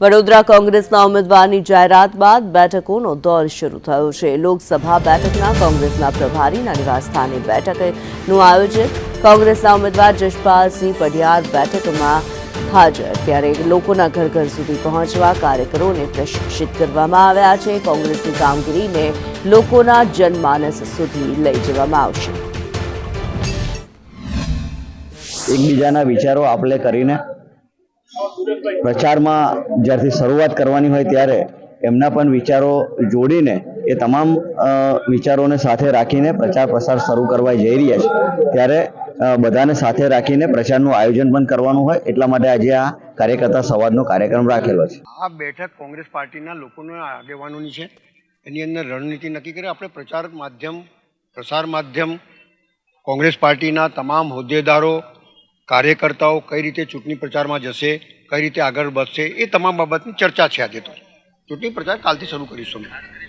વડોદરા કોંગ્રેસના ઉમેદવારની જાહેરાત બાદ બેઠકોનો દોર શરૂ થયો છે. લોકસભા બેઠકના કોંગ્રેસના પ્રભારીના નિવાસસ્થાને બેઠકનું આયોજન. કોંગ્રેસના ઉમેદવાર જશપાલસિંહ પઢિયાર બેઠકમાં હાજર. ત્યારે લોકોના ઘર ઘર સુધી પહોંચવા કાર્યકરોને પ્રશિક્ષિત કરવામાં આવ્યા છે. કોંગ્રેસની કામગીરીને લોકોના જનમાનસ સુધી લઈ જવામાં આવશે. એકબીજાના વિચારો આપલે કરીને પ્રચારમાં જ્યારથી શરૂઆત કરવાની હોય ત્યારે એમના પણ વિચારો જોડીને એ તમામ વિચારોને સાથે રાખીને પ્રચાર પ્રસાર શરૂ કરવા જઈ રહ્યા છે. ત્યારે બધાને સાથે રાખીને પ્રચારનું આયોજન પણ કરવાનું હોય. એટલા માટે આજે આ કાર્યકર્તા સંવાદનો કાર્યક્રમ રાખેલો છે. આ બેઠક કોંગ્રેસ પાર્ટીના લોકોના આગેવાનોની છે. એની અંદર રણનીતિ નક્કી કરી. આપણે પ્રચાર માધ્યમ, પ્રસાર માધ્યમ, કોંગ્રેસ પાર્ટીના તમામ હોદ્દેદારો કાર્યકર્તાઓ કઈ રીતે ચૂંટણી પ્રચારમાં જશે, કઈ રીતે આગળ વધશે, એ તમામ બાબતની ચર્ચા છે આજે તો. ચૂંટણી પ્રચાર કાલથી શરૂ કરીશું અમે.